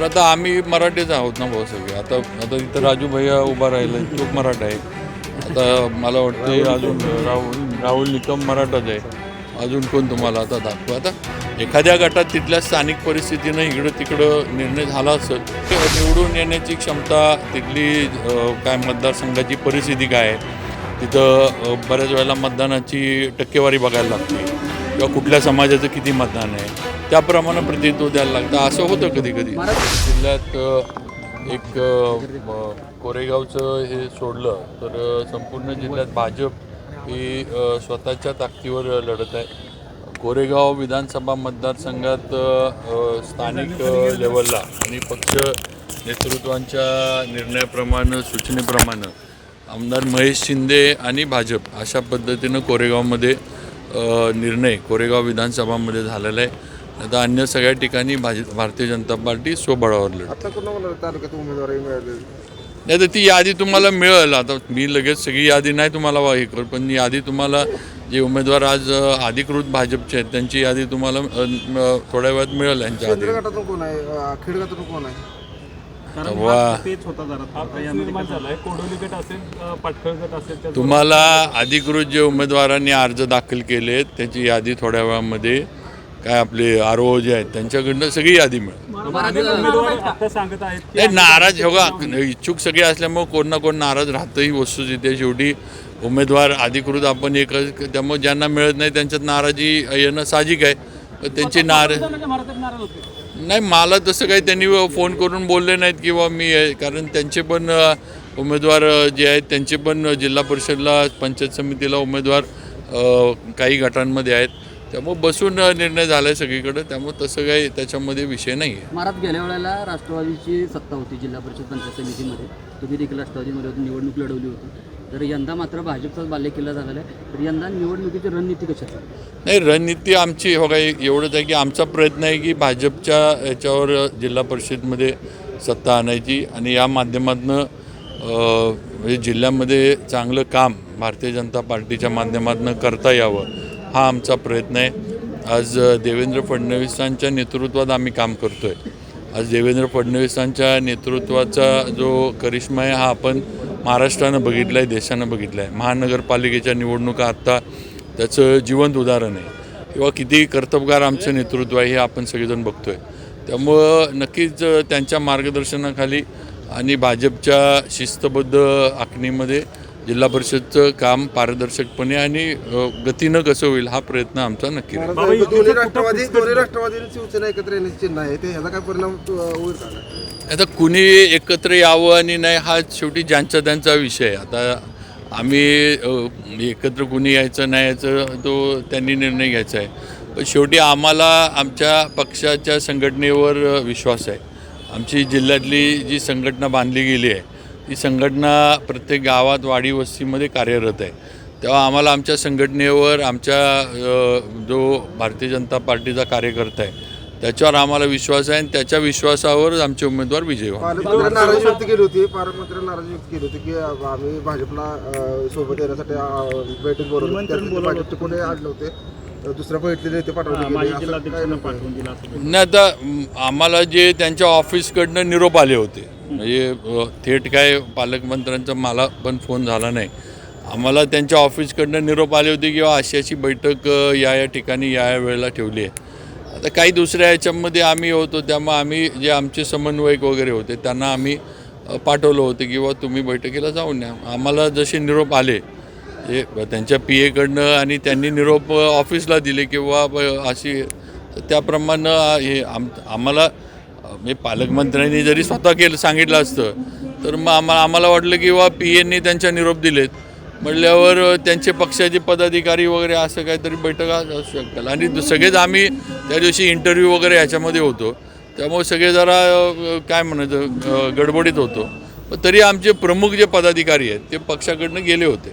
तर आता आम्ही मराठीच आहोत ना भाऊ सगळे. आता आता इथं राजू भैया उभा राहिला तो मराठा आहे. आता मला वाटतं अजून राहुल राहुल निकम मराठाच आहे. अजून कोण तुम्हाला आता दाखवू? आता एखाद्या गटात तिथल्या स्थानिक परिस्थितीनं इकडं तिकडं निर्णय झाला असेल तर निवडून येण्याची क्षमता तिथली काय मतदारसंघाची परिस्थिती काय आहे? तिथं बऱ्याच वेळेला मतदानाची टक्केवारी बघायला लागते. किंवा कुठल्या समाजाचं किती मतदान आहे त्याप्रमाणे प्रतिनिधित्व द्यायला लागतं. असं होतं कधी कधी. जिल्ह्यात एक कोरेगावचं हे सोडलं तर संपूर्ण जिल्ह्यात भाजप ही स्वतःच्या ताकदीवर लढत आहे. कोरेगाव विधानसभा मतदारसंघात स्थानिक लेवलला आणि पक्ष नेतृत्वांच्या निर्णयाप्रमाणे सूचनेप्रमाणे आमदार महेश शिंदे आणि भाजप अशा पद्धतीनं कोरेगावमध्ये निर्णय कोरेगाव विधानसभामध्ये झालेला आहे. आता अन्य सगळ्या ठिकाणी भाज भारतीय जनता पार्टी स्वबळावर नाही तर ती यादी तुम्हाला मिळेल. आता मी लगेच सगळी यादी नाही तुम्हाला हे करू पण यादी तुम्हाला जे उमेदवार आज अधिकृत भाजपचे आहेत त्यांची यादी तुम्हाला थोड्या वेळात मिळेल यांच्या आधी. कोण आहे? तुम्हाला अधिकृत जे उमेदवारांनी अर्ज दाखल केले त्याची यादी थोड्या वेळामध्ये काय आपले आर ओ जे आहेत त्यांच्याकडनं सगळी यादी मिळेल. अनेक उमेदवार आता सांगत आहेत की नाही नाराज हो का इच्छुक सगळे असल्यामुळे कोण ना कोण नाराज राहतं ही वस्तुस्थिती शेवटी उमेदवार अधिकृत आपण एक त्यामुळे ज्यांना मिळत नाही त्यांच्यात नाराजी येणं साहजिक आहे. पण त्यांची नार नाही मला तसं काही त्यांनी फोन करून बोलले नाहीत किंवा मी कारण त्यांचे पण उमेदवार जे आहेत त्यांचे पण जिल्हा परिषदला पंचायत समितीला उमेदवार काही गटांमध्ये आहेत. त्यामुळे बसून निर्णय झाला आहे सगळीकडे. त्यामुळे तसं काही त्याच्यामध्ये विषय नाही आहे महाराज गेल्या वेळेला राष्ट्रवादीची सत्ता होती जिल्हा परिषद पंचायत समितीमध्ये. तुम्ही देखील राष्ट्रवादीमध्ये होती निवडणूक लढवली होती. तर यंदा मात्र भाजपचाच बाल्य केला झालेला आहे तर यंदा निवडणुकीची रणनीती कशी नाही रणनीती आमची हो काय एवढंच आहे की आमचा प्रयत्न आहे की भाजपच्या याच्यावर जिल्हा परिषदमध्ये सत्ता आणायची आणि या माध्यमातून म्हणजे जिल्ह्यामध्ये चांगलं काम भारतीय जनता पार्टीच्या माध्यमातून करता यावं. हा आमचा प्रयत्न आहे. आज देवेंद्र फडणवीसांच्या नेतृत्वात आम्ही काम करतो आहे आज देवेंद्र फडणवीसांच्या नेतृत्वाचा जो करिश्मा आहे हा आपण महाराष्ट्रानं बघितला आहे देशानं बघितला आहे महानगरपालिकेच्या निवडणुका आत्ता त्याचं जिवंत उदाहरण आहे. किंवा किती कर्तबगार आमचं नेतृत्व आहे हे आपण सगळेजण बघतो आहे त्यामुळं नक्कीच त्यांच्या मार्गदर्शनाखाली आणि भाजपच्या शिस्तबद्ध आखणीमध्ये जिल्हा परिषदचं काम पारदर्शकपणे आणि गतीनं कसं होईल हा प्रयत्न आमचा नक्की दोन्ही राष्ट्रवादी दोन्ही राष्ट्रवादी शिवसेना एकत्र येण्याचे चिन्ह आहे. ते ह्याचा काय परिणाम होईल आता कुणी एकत्र यावं आणि नाही हा शेवटी ज्यांचा त्यांचा विषय आहे. आता आम्ही एकत्र कुणी यायचं नाही यायचं तो त्यांनी निर्णय घ्यायचा आहे. पण शेवटी आम्हाला आमच्या पक्षाच्या संघटनेवर विश्वास आहे. आमची जिल्ह्यातली जी संघटना बांधली गेली आहे ती संघटना प्रत्येक गावात वाडी वस्तीमध्ये कार्यरत आहे. तेव्हा आम्हाला आमच्या संघटनेवर आमच्या जो भारतीय जनता पार्टीचा कार्यकर्ता आहे त्याच्यावर आम्हाला विश्वास आहे आणि त्याच्या विश्वासावर आमचे उमेदवार विजयी नाराजी व्यक्त केली होती पालकमंत्र्यांनी नाराजी व्यक्त केली होती की आम्ही भाजपला सोबत येण्यासाठी बैठक बोलवली आणले होते. दुसऱ्या बैठकीला इथे पाठवले नाही आता आम्हाला जे त्यांच्या ऑफिसकडनं निरोप आले होते म्हणजे थेट काय पालकमंत्र्यांचा मला पण फोन झाला नाही. आम्हाला त्यांच्या ऑफिसकडनं निरोप आले होते किंवा अशी अशी बैठक या या ठिकाणी या या वेळेला ठेवली आहे. आता काही दुसऱ्या याच्यामध्ये आम्ही होतो त्यामुळे आम्ही जे आमचे समन्वयक वगैरे होते त्यांना आम्ही पाठवलं होतं किंवा तुम्ही बैठकीला जाऊन या. आम्हाला जसे निरोप आले हे त्यांच्या पी एकडनं आणि त्यांनी निरोप ऑफिसला दिले किंवा अशी त्याप्रमाणं त्याप्रमाणे हे आम आम्हाला म्हणजे पालकमंत्र्यांनी जरी स्वतः केलं सांगितलं असतं तर मग आम्हाला आम्हाला वाटलं की वा पी एननी त्यांच्या निरोप दिलेत. म्हटल्यावर त्यांचे पक्षाचे पदाधिकारी वगैरे असं काहीतरी बैठक असू शकतात. आणि सगळेच आम्ही त्या दिवशी इंटरव्ह्यू वगैरे ह्याच्यामध्ये होतो. त्यामुळे सगळे जरा काय म्हणायचं गडबडीत होतो. तरी आमचे प्रमुख जे पदाधिकारी आहेत ते पक्षाकडनं गेले होते.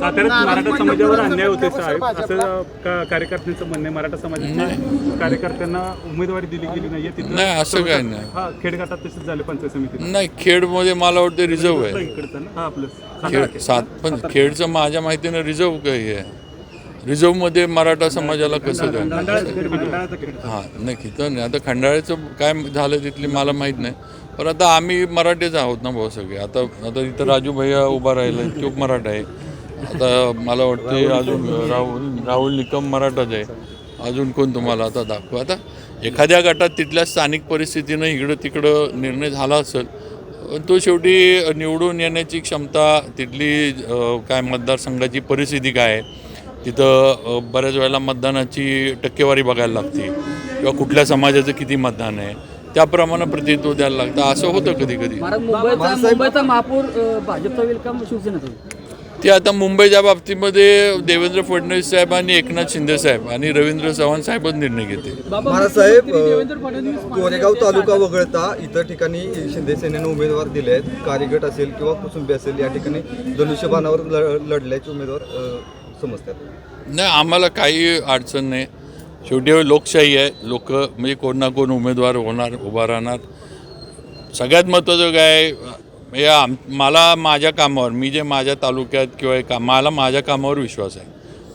साताऱ्यात मराठा समाजावर अन्याय होते साहेब. असं का- कार्यकर्त्यांचं म्हणणं आहे? मराठा समाजाच्या कार्यकर्त्यांना उमेदवारी दिली गेली नाहीये तिथं नाही असं काय नाही. हा खेडगाटात तसेच झाले पंचायत समितीत. नाही खेडमध्ये मला वाटतं रिझर्व आहे. इकडचं ना? हा आपलं खेड सात पण खेडचं माझ्या माहितीनं रिझर्व काही आहे. रिझर्वमध्ये मराठा समाजाला कसं द्या हां नक्की. तर नाही आता खंडाळ्याचं काय झालं तिथली मला माहीत नाही. पण आता आम्ही मराठीच आहोत ना भाऊ सगळे. आता आता इथं राजू भैया उभा राहिला तो मराठा आहे. आता मला वाटते अजून राहुल राहुल निकम मराठाच आहे अजून कोण तुम्हाला आता दाखवू आता एखाद्या गटात तिथल्या स्थानिक परिस्थितीनं इकडं तिकडं निर्णय झाला असेल पण तो शेवटी निवडून येण्याची क्षमता तिथली काय मतदारसंघाची परिस्थिती काय आहे तिथं बऱ्याच वेळेला मतदानाची टक्केवारी बघायला लागते किंवा कुठल्या समाजाचं किती मतदान आहे त्याप्रमाणे प्रतिनिधित्व द्यायला लागतं असं होतं कधी कधी महाराज मुंबईचा महापौर भाजपचा होईल शिवसेनेचा ते आता मुंबईच्या बाबतीमध्ये देवेंद्र फडणवीस साहेब आणि एकनाथ शिंदे साहेब आणि रवींद्र चव्हाण साहेबच निर्णय घेते. महाराजसाहेब कोरेगाव तालुका वगळता इतर ठिकाणी शिंदे सेनेनं उमेदवार दिले आहेत. कार्यगट असेल किंवा कुसुंबी असेल या ठिकाणी धनुष्यबाणावर ल- लढल्याचे उमेदवार समजतात. नाही आम्हाला काही अडचण नाही. शेवटी लोकशाही आहे. लोक म्हणजे कोण ना कोण उमेदवार होणार उभा राहणार. सगळ्यात महत्त्वाचं काय आहे, म्हणजे आम मला माझ्या कामावर मी जे माझ्या तालुक्यात किंवा एक मला माझ्या कामावर विश्वास आहे.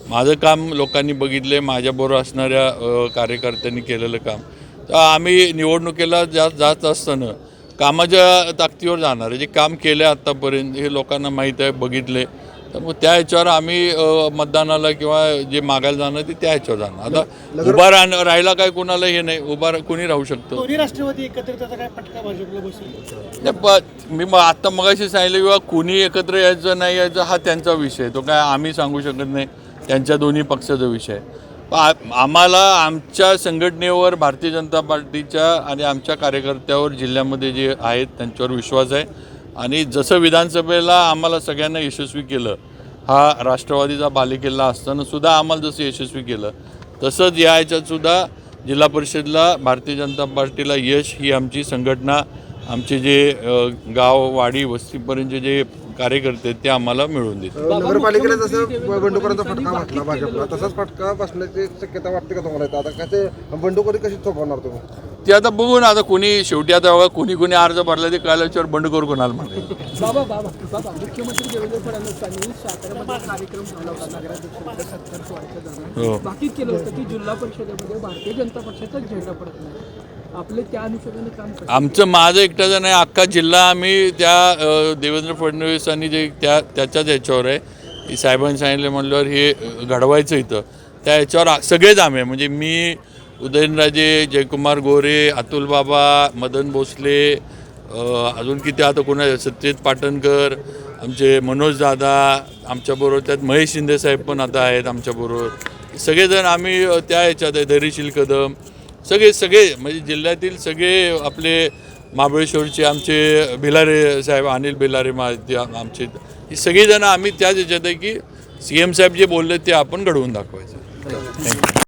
माझं काम लोकांनी बघितले माझ्याबरोबर असणाऱ्या कार्यकर्त्यांनी केलेलं काम. तर आम्ही निवडणुकीला जास्त जात असताना कामाच्या ताकदीवर जाणार जे काम केलं आत्तापर्यंत हे लोकांना माहीत आहे बघितले तर मग त्या ह्याच्यावर आम्ही मतदानाला किंवा जे मागायला जाणार ते त्या ह्याच्यावर जाणार. आता उभा राहण राहायला काय कोणाला हे नाही उभा कोणी राहू शकतं. दोन्ही राष्ट्रवादी प- मी मग आत्ता मगाशी सांगितलं किंवा कुणी एकत्र यायचं नाही यायचं हा त्यांचा विषय आहे. तो काय आम्ही सांगू शकत नाही. त्यांच्या दोन्ही पक्षाचा विषय आम्हाला आमच्या संघटनेवर भारतीय जनता पार्टीच्या आणि आमच्या कार्यकर्त्यावर जिल्ह्यामध्ये जे आहेत त्यांच्यावर विश्वास आहे. आणि जसं विधानसभेला आम्हाला सगळ्यांना यशस्वी केलं हा राष्ट्रवादीचा बालेकिल्ला असतानासुद्धा आम्हाला जसं यशस्वी केलं तसंच या ह्याच्यातसुद्धा जिल्हा परिषदला भारतीय जनता पार्टीला यश ही आमची संघटना आमचे जे गाव वाडी वस्तीपर्यंतचे जे कार्यकर्ते आहेत ते आम्हाला मिळवून देतील नगरपालिकेला जसं बंडखोरांचा फटका बसला भाजपला तसाच फटका बसण्याची शक्यता वाटते का तुम्हाला आता कसे बंडखोरी कशी थोपवणार तुम्ही? ते आता बघू ना आता कोणी शेवटी आता बघा कोणी कोणी अर्ज भरला ते कळल्याच्यावर बंडखोर कोणाला म्हणेल. बाबा बाबा बाबा मुख्यमंत्री देवेंद्र फडणवीसांनी साताऱ्यामध्ये कार्यक्रम ठेवला होता नगराध्यक्षांचा सत्तर सोळाच्या हो. दरम्यान बाकीत केलं होतं की जिल्हा परिषदेमध्ये भारतीय जनता पक्षाचाच झेंडा पडत नाही आपले त्या अनुषंगाने काम करतात. आमचं माझं एकट्याचं नाही अख्खा जिल्हा आम्ही त्या देवेंद्र फडणवीसांनी जे त्या त्याच्याच याच्यावर आहे. साहेबांनी सांगितलं म्हणल्यावर हे घडवायचं इथं. त्या याच्यावर सगळेच आम्ही आहे. म्हणजे मी उदयनराजे जयकुमार गोरे अतुल बाबा मदन भोसले अजून किती आता कोणा सत्यजित पाटणकर आमचे मनोज दादा आमच्याबरोबर त्यात महेश शिंदे साहेब पण आता आहेत आमच्याबरोबर सगळेजण आम्ही त्या याच्यात आहे धैर्यशील कदम. सगळे सगळे म्हणजे जिल्ह्यातील सगळे आपले महाबळेश्वरचे आमचे भिलारे साहेब अनिल भिलारे मा आमचे ही सगळीजणं आम्ही त्याच याच्यात आहे की सी एम साहेब जे बोलले ते आपण घडवून दाखवायचं. थँक्यू